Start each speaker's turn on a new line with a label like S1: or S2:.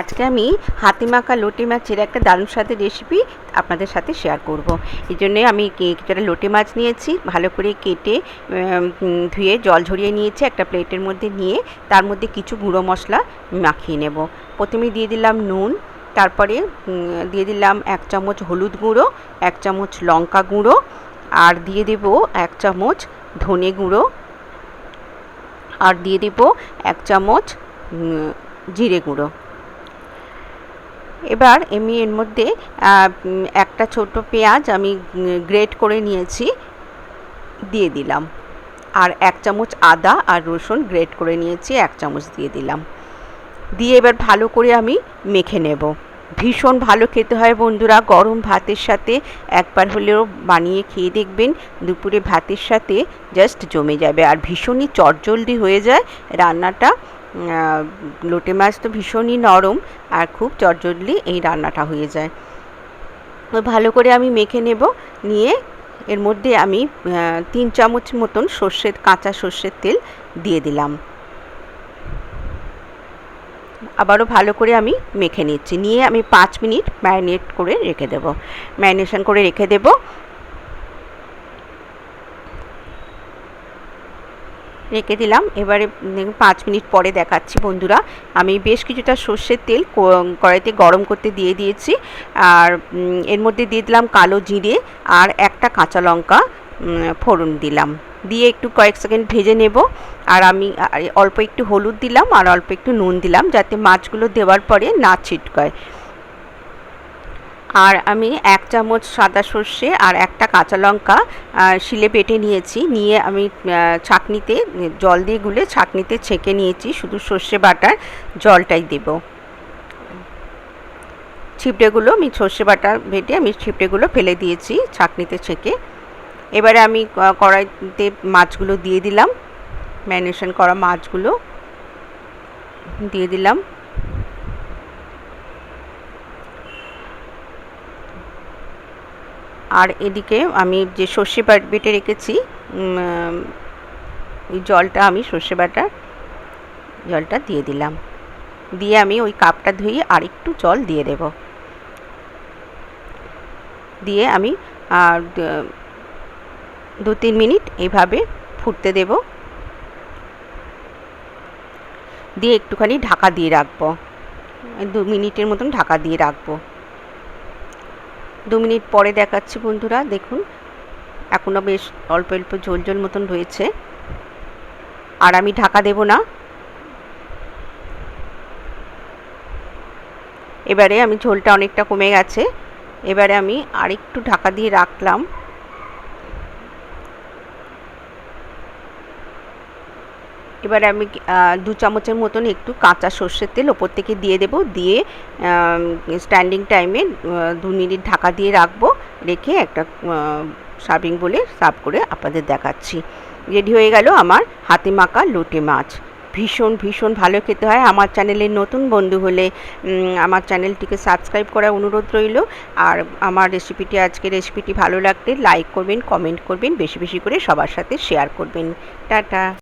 S1: আজকে আমি হাতে মাখা, লোটে মাছের একটা দারুণ স্বাদের রেসিপি আপনাদের সাথে শেয়ার করব। এই জন্যে আমি কিছুটা লোটে মাছ নিয়েছি, ভালো করে কেটে ধুয়ে জল ঝরিয়ে নিয়েছি একটা প্লেটের মধ্যে নিয়ে, তার মধ্যে কিছু গুঁড়ো মশলা মাখিয়ে নেব প্রথমে দিয়ে দিলাম নুন, তারপরে দিয়ে দিলাম এক চামচ হলুদ গুঁড়ো, এক চামচ লঙ্কা গুঁড়ো, আর দিয়ে দেব এক চামচ ধনে গুঁড়ো, আর দিয়ে দেব এক চামচ জিরে গুঁড়ো এবার আমি এর মধ্যে একটা ছোট পেঁয়াজ আমি গ্রেট করে নিয়েছি, দিয়ে দিলাম। আর এক চামচ আদা আর রসুন গ্রেট করে নিয়েছি, এক চামচ দিয়ে দিলাম। দিয়ে এবার ভালো করে আমি মেখে নেব। ভীষণ ভালো খেতে হয় বন্ধুরা, গরম ভাতের সাথে। একবার হলেও বানিয়ে খেয়ে দেখবেন, দুপুরে ভাতের সাথে জাস্ট জমে যাবে। আর ভীষণই চটজলদি হয়ে যায় রান্নাটা। লোটে মাছ তো ভীষণই নরম আর খুব চটজলদি এই রান্নাটা হয়ে যায়। ভালো করে আমি মেখে নেব, নিয়ে এর মধ্যে আমি তিন চামচ মতন সর্ষের, কাঁচা সর্ষের তেল দিয়ে দিলাম। আবারও ভালো করে আমি মেখে নিচ্ছি। নিয়ে আমি পাঁচ মিনিট ম্যারিনেট করে রেখে দেব। ম্যারিনেশন করে রেখে দেব। রেখে দিলাম। এবারে পাঁচ মিনিট পরে দেখাচ্ছি বন্ধুরা। আমি বেশ কিছুটা সর্ষের তেল কড়াইতে গরম করতে দিয়ে দিয়েছি। আর এর মধ্যে দিয়ে দিলাম কালো জিরে আর একটা কাঁচা লঙ্কা ফোড়ন দিলাম। দিয়ে একটু কয়েক সেকেন্ড ভেজে নেব। আর আমি অল্প একটু হলুদ দিলাম আর অল্প একটু নুন দিলাম, যাতে মাছগুলো দেওয়ার পরে না ছিটকায়। আর আমি এক চামচ সাদা সর্ষে আর একটা কাঁচা লঙ্কা শিলে বেটে নিয়েছি। নিয়ে আমি ছাঁকনিতে, জল দিয়ে গুলে ছাঁকনিতে ছেঁকে নিয়েছি। শুধু সর্ষে বাটার জলটাই দেব। ছিপড়েগুলো আমি সর্ষে বাটা বেটে আমি ছিপড়েগুলো ফেলে দিয়েছি ছাঁকনিতে ছেঁকে। এবারে আমি কড়াইতে মাছগুলো দিয়ে দিলাম। ম্যারিনেশন করা মাছগুলো দিয়ে দিলাম। আর এদিকে আমি যে সর্ষে বাট বেটে রেখেছি ওই জলটা আমি সর্ষে বাটার জলটা দিয়ে দিলাম। দিয়ে আমি ওই কাপটা ধুয়ে আরেকটু জল দিয়ে দেব। দিয়ে আমি আর দু তিন মিনিট এইভাবে ফুটতে দেব। দিয়ে একটুখানি ঢাকা দিয়ে রাখব। দু মিনিটের মতন ঢাকা দিয়ে রাখব। দু মিনিট পরে দেখাচ্ছি বন্ধুরা, দেখুন। এখনও বেশ অল্প অল্প, ঝোল ঝোল মতন রয়েছে আর আমি ঢাকা দেব না। এবারে আমি ঝোলটা অনেকটা কমে গেছে। এবারে আমি আরেকটু ঢাকা দিয়ে রাখলাম। এবারে আমি দু চামচের মতন একটু কাঁচা সর্ষের তেল ওপর থেকে দিয়ে দেব। দিয়ে স্ট্যান্ডিং টাইমে দু মিনিট ঢাকা দিয়ে রাখব। রেখে একটা সার্ভিং বলে সার্ভ করে আপনাদের দেখাচ্ছি। রেডি হয়ে গেল আমার হাতে মাখা লোটে মাছ। ভীষণ ভীষণ ভালো খেতে হয়। আমার চ্যানেলের নতুন বন্ধু হলে আমার চ্যানেলটিকে সাবস্ক্রাইব করার অনুরোধ রইল। আর আমার রেসিপিটি আজকে রেসিপিটি ভালো লাগলে লাইক করবেন কমেন্ট করবেন, বেশি বেশি করে সবার সাথে শেয়ার করবেন। টাটা।